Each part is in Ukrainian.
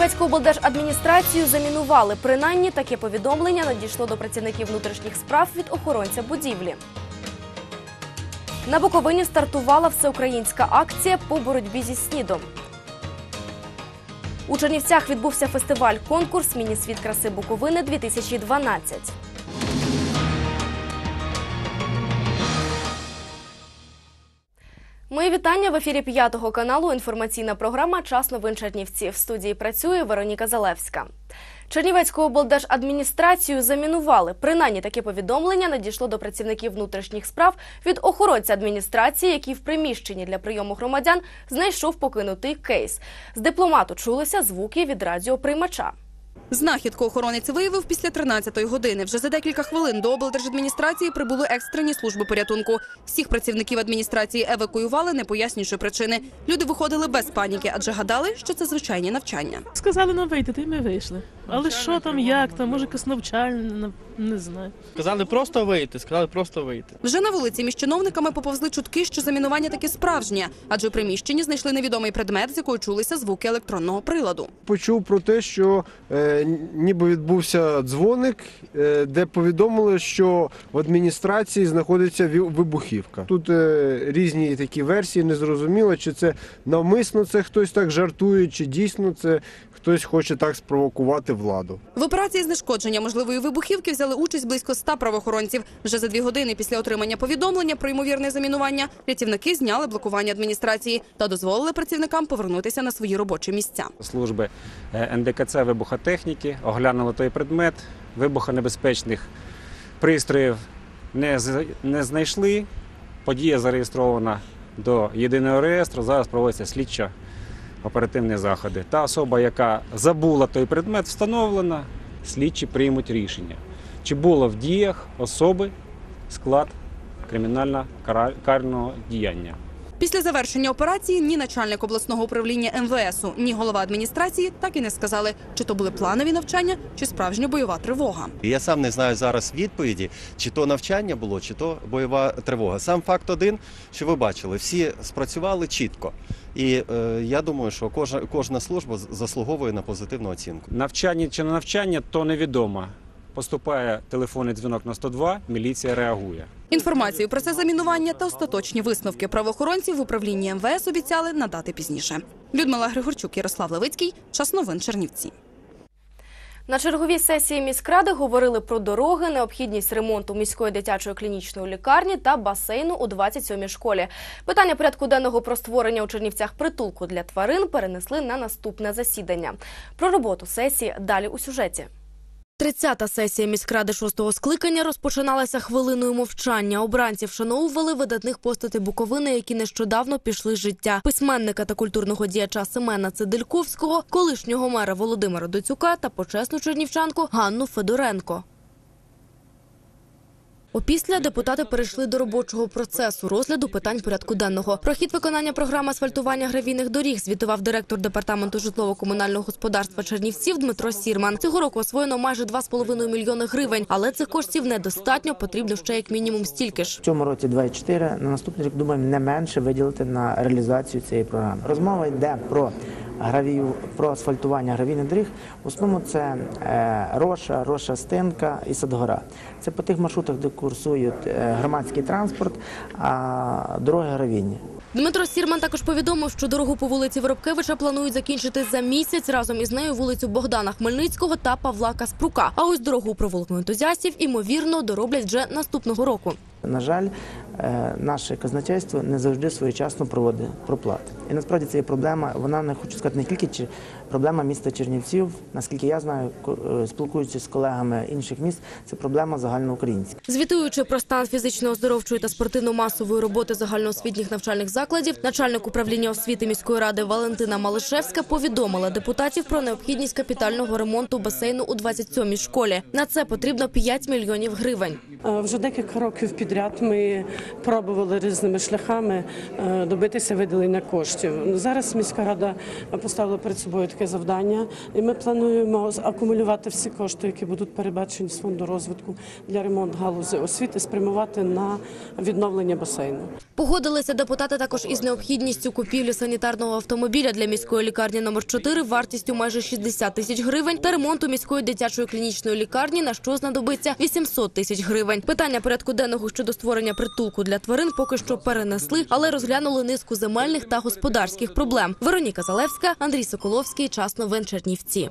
Чернівецьку облдержадміністрацію замінували. Принаймні таке повідомлення надійшло до працівників внутрішніх справ від охоронця будівлі. На Буковині стартувала всеукраїнська акція по боротьбі зі снідом. У Чернівцях відбувся фестиваль-конкурс Міні-світ краси Буковини 2012. Вітання в ефірі п'ятого каналу. Інформаційна програма Час новин Чернівці. В студії працює Вероніка Залевська. Чернівецьку облдержадміністрацію замінували. Принаймні таке повідомлення надійшло до працівників внутрішніх справ від охоронця адміністрації, який в приміщенні для прийому громадян знайшов покинутий кейс. З дипломату чулися звуки від радіоприймача. Знахідку охоронець виявив після 13-ї години. Вже за декілька хвилин до облдержадміністрації прибули екстрені служби порятунку. Всіх працівників адміністрації евакуювали, не пояснюючи причини. Люди виходили без паніки, адже гадали, що це звичайні навчання. Сказали нам вийти, то й ми вийшли. Але що там, як там, може якось навчальне, не знаю. Сказали просто вийти, сказали просто вийти. Вже на вулиці між чиновниками поповзли чутки, що замінування таки справжнє, адже у приміщенні знайшли невідомий предмет, з якого чулися звуки електронного приладу. почув про те, що е, ніби відбувся дзвоник, е, де повідомили, що в адміністрації знаходиться вибухівка. Тут е, різні такі версії, незрозуміло, чи це навмисно це хтось так жартує, чи дійсно це хтось хоче так спровокувати владу. В операції знешкодження можливої вибухівки взяли участь близько 100 правоохоронців. Вже за дві години після отримання повідомлення про ймовірне замінування рятівники зняли блокування адміністрації та дозволили працівникам повернутися на свої робочі місця. служби е, НДКЦ вибухотехніки оглянули той предмет. Вибухонебезпечних пристроїв не, не знайшли. Подія зареєстрована до єдиного реєстру. Зараз проводяться слідчо оперативні заходи. Та особа, яка забула той предмет, встановлена. Слідчі приймуть рішення, чи було в діях особи склад кримінально-карного діяння. Після завершення операції ні начальник обласного управління МВСу, ні голова адміністрації так і не сказали, чи то були планові навчання, чи справжня бойова тривога. Я сам не знаю зараз відповіді, чи то навчання було, чи то бойова тривога. Сам факт один, що ви бачили, всі спрацювали чітко. І е, я думаю, що кожна, кожна служба заслуговує на позитивну оцінку. Навчання чи не навчання, то невідомо. Поступає телефонний дзвінок на 102, міліція реагує. Інформацію про це замінування та остаточні висновки правоохоронців в управлінні МВС обіцяли надати пізніше. Людмила Григорчук, Ярослав Левицький, час новин Чернівці. На черговій сесії міськради говорили про дороги, необхідність ремонту міської дитячої клінічної лікарні та басейну у 27-й школі. Питання порядку денного про створення у Чернівцях притулку для тварин перенесли на наступне засідання. Про роботу сесії далі у сюжеті. 30-та сесія міськради шостого скликання розпочиналася хвилиною мовчання. Обранці вшановували видатних постатей Буковини, які нещодавно пішли з життя. Письменника та культурного діяча Семена Цидильковського, колишнього мера Володимира Доцюка та почесну чернівчанку Ганну Федоренко. Опісля депутати перейшли до робочого процесу розгляду питань порядку денного. Про хід виконання програми асфальтування гравійних доріг звітував директор департаменту житлово-комунального господарства Чернівців Дмитро Сірман. Цього року освоєно майже 2,5 мільйони гривень, але цих коштів недостатньо. Потрібно ще як мінімум стільки ж. В цьому році 2,4, на наступний рік думаємо не менше виділити на реалізацію цієї програми. Розмова йде про гравію, про асфальтування гравійних доріг. В основному це е, Роша, Роша Стинка і Садгора. Це по тих маршрутах, де курсують е, громадський транспорт, а дороги гравійні. Дмитро Сірман також повідомив, що дорогу по вулиці Воробкевича планують закінчити за місяць разом із нею вулицю Богдана Хмельницького та Павла Каспрука. А ось дорогу провулку ентузіастів імовірно дороблять вже наступного року. На жаль, е, наше казначейство не завжди своєчасно проводить проплати. І насправді це є проблема. Вона не хочу сказати не тільки проблема міста Чернівців. Наскільки я знаю, ко- е, спілкуючись з колегами інших міст, це проблема загальноукраїнська. Звітуючи про стан фізично-оздоровчої та спортивно-масової роботи загальноосвітніх навчальних закладів, начальник управління освіти міської ради Валентина Малишевська повідомила депутатів про необхідність капітального ремонту басейну у 27-й школі. На це потрібно 5 мільйонів гривень. Е, Вже декілька років підряд ми пробували різними шляхами е, добитися виділення коштів. Зараз міська рада поставила перед собою таке завдання. І ми плануємо акумулювати всі кошти, які будуть передбачені з фонду розвитку для ремонту галузі освіти, спрямувати на відновлення басейну. Погодилися депутати також із необхідністю купівлі санітарного автомобіля для міської лікарні номер 4 вартістю майже 60 тисяч гривень та ремонту міської дитячої клінічної лікарні, на що знадобиться 800 тисяч гривень. Питання порядку денного щодо створення притулку для тварин поки що перенесли, але розглянули низку земельних та господарських проблем. Вероніка Залевська, Андрій Соколовський. Час новин Чернівці.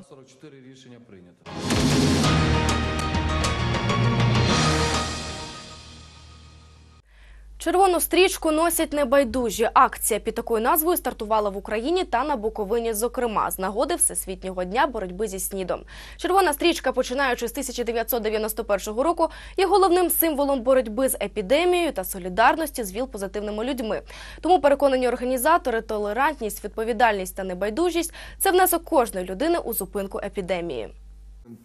Червону стрічку носять небайдужі. Акція під такою назвою стартувала в Україні та на Буковині, зокрема, з нагоди Всесвітнього дня боротьби зі снідом. Червона стрічка, починаючи з 1991 року, є головним символом боротьби з епідемією та солідарності з ВІЛ-позитивними людьми. Тому переконані організатори, толерантність, відповідальність та небайдужість це внесок кожної людини у зупинку епідемії.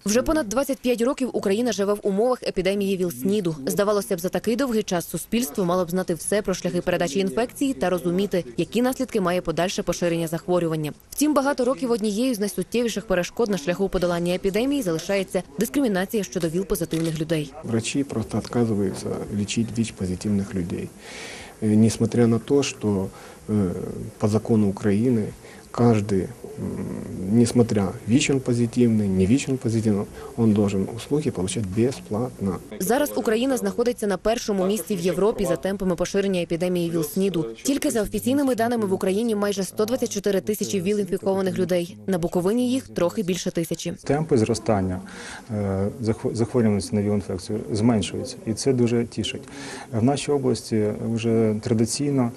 Вже понад 25 років Україна живе в умовах епідемії ВІЛ-СНІДу. Здавалося б, за такий довгий час суспільство мало б знати все про шляхи передачі інфекції та розуміти, які наслідки має подальше поширення захворювання. Втім, багато років однією з найсуттєвіших перешкод на шляху подолання епідемії залишається дискримінація щодо ВІЛ-позитивних людей. Врачи просто отказываются лечить ВИЧ-позитивных людей. Э, Несмотря на то, что э, по закону Украины каждый, м, несмотря ВИЧ он позитивный, не ВИЧ он позитивный, он должен услуги получать бесплатно. Зараз Україна знаходиться на першому місці в Європі за темпами поширення епідемії ВІЛ-СНІДу. Тільки за офіційними даними в Україні майже 124 тисячі ВІЛ-інфікованих людей. На Буковині їх трохи більше тисячі. Темпи зростання е, захворюваності на ВІЛ-інфекцію зменшуються, і це дуже тішить. В нашій області вже традиційно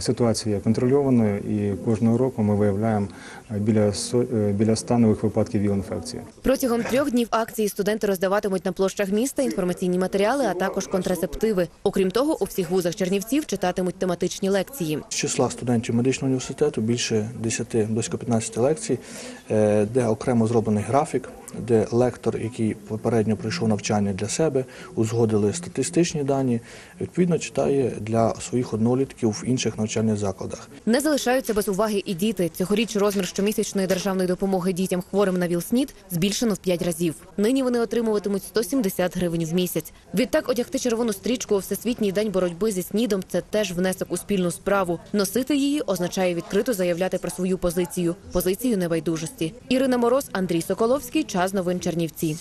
ситуація є контрольованою, і кожного року ми виявляємо е, біля е, біля 100 нових випадків ВІЛ-інфекції. Протягом трьох днів акції студенти роздаватимуть на площах міста інформаційні матеріали, а також контрацептиви. Окрім того, у всіх вузах Чернівців читатимуть тематичні лекції. З числа студентів медичного університету більше 10, близько 15 лекцій, е, де окремо зроблений графік, де лектор, який попередньо пройшов навчання для себе, узгодили статистичні дані, відповідно читає для своїх однолітків в інших навчальних закладах. Не залишаються без уваги і діти. Цьогоріч розмір щомісячної державної допомоги дітям хворим на ВІЛ-СНІД збільшено в 5 разів. Нині вони отримуватимуть 170 гривень в місяць. Відтак одягти червону стрічку у всесвітній день боротьби зі СНІДом – це теж внесок у спільну справу. Носити її означає відкрито заявляти про свою позицію – позицію небайдужості. Ірина Мороз, Андрій Соколовський. Час новин Чернівці.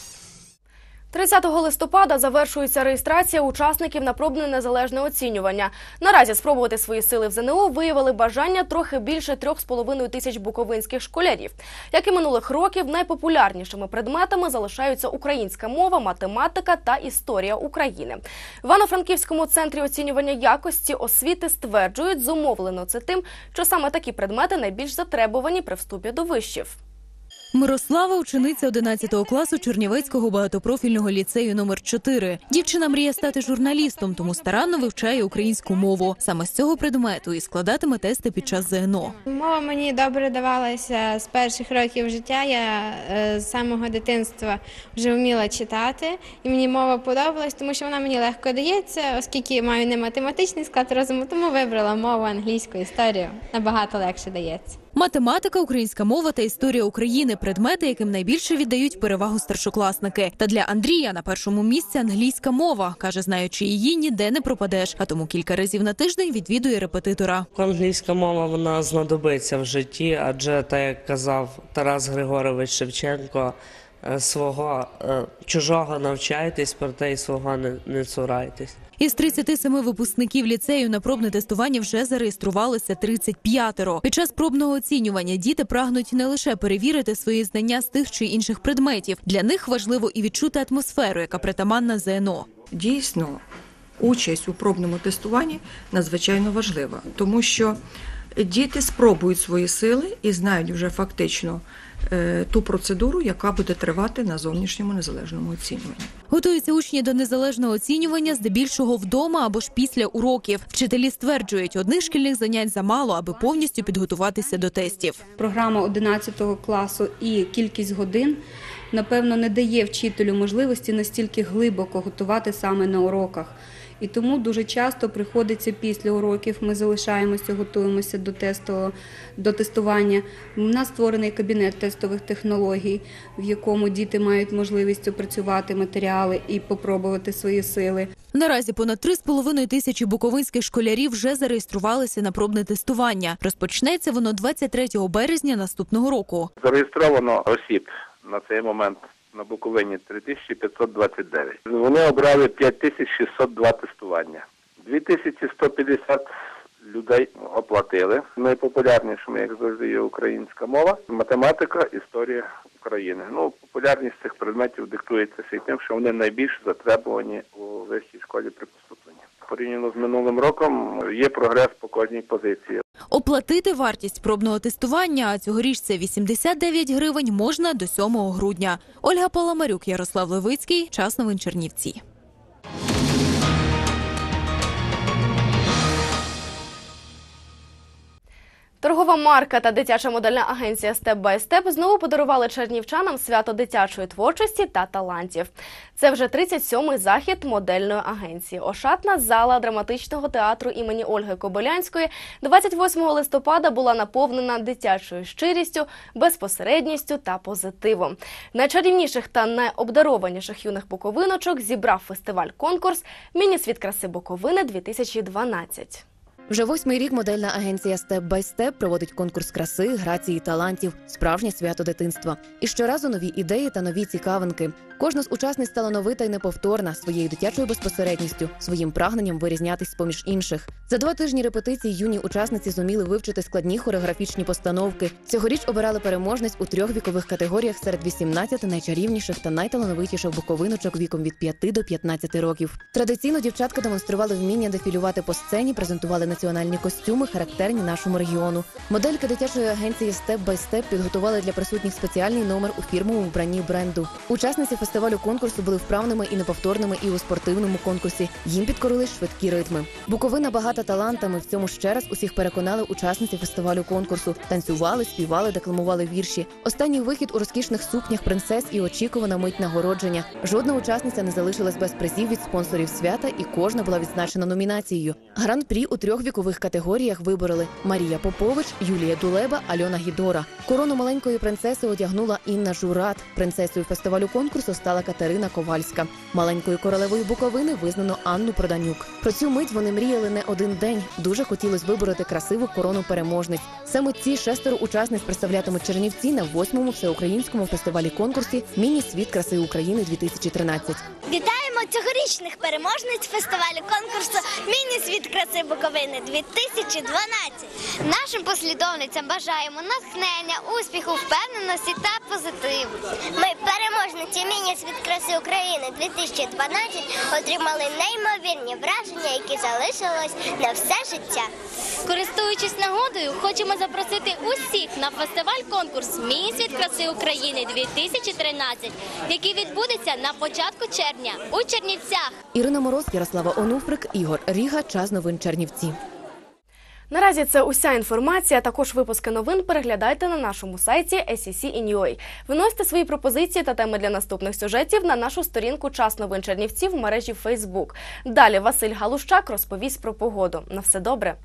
30 листопада завершується реєстрація учасників на пробне незалежне оцінювання. Наразі спробувати свої сили в ЗНО виявили бажання трохи більше 3,5 тисяч буковинських школярів. Як і минулих років, найпопулярнішими предметами залишаються українська мова, математика та історія України. В Івано-Франківському центрі оцінювання якості освіти стверджують, зумовлено це тим, що саме такі предмети найбільш затребувані при вступі до вишів. Мирослава учениця 11 класу Чернівецького багатопрофільного ліцею номер 4 Дівчина мріє стати журналістом, тому старанно вивчає українську мову. Саме з цього предмету і складатиме тести під час ЗНО. Мова мені добре давалася з перших років життя. Я е, з самого дитинства вже вміла читати, і мені мова подобалась, тому що вона мені легко дається, оскільки маю не математичний склад розуму, тому вибрала мову англійську історію. Набагато легше дається. Математика, українська мова та історія України предмети, яким найбільше віддають перевагу старшокласники. Та для Андрія на першому місці англійська мова каже, знаючи її, ніде не пропадеш. А тому кілька разів на тиждень відвідує репетитора. Англійська мова вона знадобиться в житті, адже так як казав Тарас Григорович Шевченко, е, свого е, чужого навчайтесь, проте й свого не, не цурайтесь. Із 37 випускників ліцею на пробне тестування вже зареєструвалося 35-ро. Під час пробного оцінювання діти прагнуть не лише перевірити свої знання з тих чи інших предметів. Для них важливо і відчути атмосферу, яка притаманна ЗНО. Дійсно, участь у пробному тестуванні надзвичайно важлива, тому що діти спробують свої сили і знають вже фактично ту процедуру, яка буде тривати на зовнішньому незалежному оцінюванні. Готуються учні до незалежного оцінювання здебільшого вдома або ж після уроків. Вчителі стверджують, одних шкільних занять замало, аби повністю підготуватися до тестів. Програма 11 класу і кількість годин напевно не дає вчителю можливості настільки глибоко готувати саме на уроках. І тому дуже часто приходиться після уроків. Ми залишаємося, готуємося до тесту, до тестування. У нас створений кабінет тестових технологій, в якому діти мають можливість опрацювати матеріали і попробувати свої сили. Наразі понад 3,5 тисячі буковинських школярів вже зареєструвалися на пробне тестування. Розпочнеться воно 23 березня наступного року. Зареєстровано осіб на цей момент на Буковині 3529. Вони обрали 5602 тестування. 2150 людей оплатили. Найпопулярнішими, як завжди, є українська мова, математика, історія України. Ну, популярність цих предметів диктується тим, що вони найбільш затребувані у вищій школі при поступленні. Порівняно з минулим роком є прогрес по кожній позиції. Оплатити вартість пробного тестування, а цьогоріч це 89 гривень, можна до 7 грудня. Ольга Паламарюк, Ярослав Левицький. Час новин Чернівці. Торгова марка та дитяча модельна агенція Step by Step знову подарували чернівчанам свято дитячої творчості та талантів. Це вже 37-й захід модельної агенції. Ошатна зала драматичного театру імені Ольги Кобилянської 28 листопада була наповнена дитячою щирістю, безпосередністю та позитивом. Найчарівніших та найобдарованіших юних буковиночок зібрав фестиваль-конкурс Міні-світ краси Буковини 2012. Вже восьмий рік модельна агенція Step by Step проводить конкурс краси, грації, талантів, справжнє свято дитинства. І щоразу нові ідеї та нові цікавинки. Кожна з учасниць талановита й неповторна своєю дитячою безпосередністю, своїм прагненням вирізнятись поміж інших. За два тижні репетицій юні учасниці зуміли вивчити складні хореографічні постановки. Цьогоріч обирали переможниць у трьох вікових категоріях серед 18 найчарівніших та найталановитіших буковиночок віком від 5 до 15 років. Традиційно дівчатка демонстрували вміння дефілювати по сцені, презентували національні костюми, характерні нашому регіону. Модельки дитячої агенції Step by Step підготували для присутніх спеціальний номер у фірмовому вбранні бренду. Учасниці фестивалю конкурсу були вправними і неповторними і у спортивному конкурсі. Їм підкорили швидкі ритми. Буковина багата талантами. В цьому ще раз усіх переконали учасниці фестивалю конкурсу. Танцювали, співали, декламували вірші. Останній вихід у розкішних сукнях принцес і очікувана мить нагородження. Жодна учасниця не залишилась без призів від спонсорів свята, і кожна була відзначена номінацією. Гран-прі у трьох вікових категоріях вибороли Марія Попович, Юлія Дулеба, Альона Гідора. Корону маленької принцеси одягнула Інна Журат. Принцесою фестивалю конкурсу стала Катерина Ковальська. Маленькою королевою Буковини визнано Анну Проданюк. Про цю мить вони мріяли не один день. Дуже хотілося вибороти красиву корону переможниць. Саме ці шестеро учасниць представлятимуть Чернівці на восьмому всеукраїнському фестивалі конкурсі Міні світ краси України 2013 Вітаємо цьогорічних переможниць фестивалю конкурсу Міні-світ краси Буковини 2012. Нашим послідовницям бажаємо натхнення, успіху, впевненості та позитиву. Ми, переможниці Міні-світ краси України 2012, отримали неймовірні враження, які залишились на все життя. Користуючись нагодою, хочемо запросити усіх на фестиваль-конкурс Міні-світ краси України 2013, який відбудеться на початку червня у Чернівцях. Ірина Мороз, Ярослава Онуфрик, Ігор Ріга. Час новин Чернівці. Наразі це уся інформація. Також випуски новин переглядайте на нашому сайті SEC.in.ua. Виносьте свої пропозиції та теми для наступних сюжетів на нашу сторінку Час новин Чернівців в мережі Facebook. Далі Василь Галущак розповість про погоду. На все добре.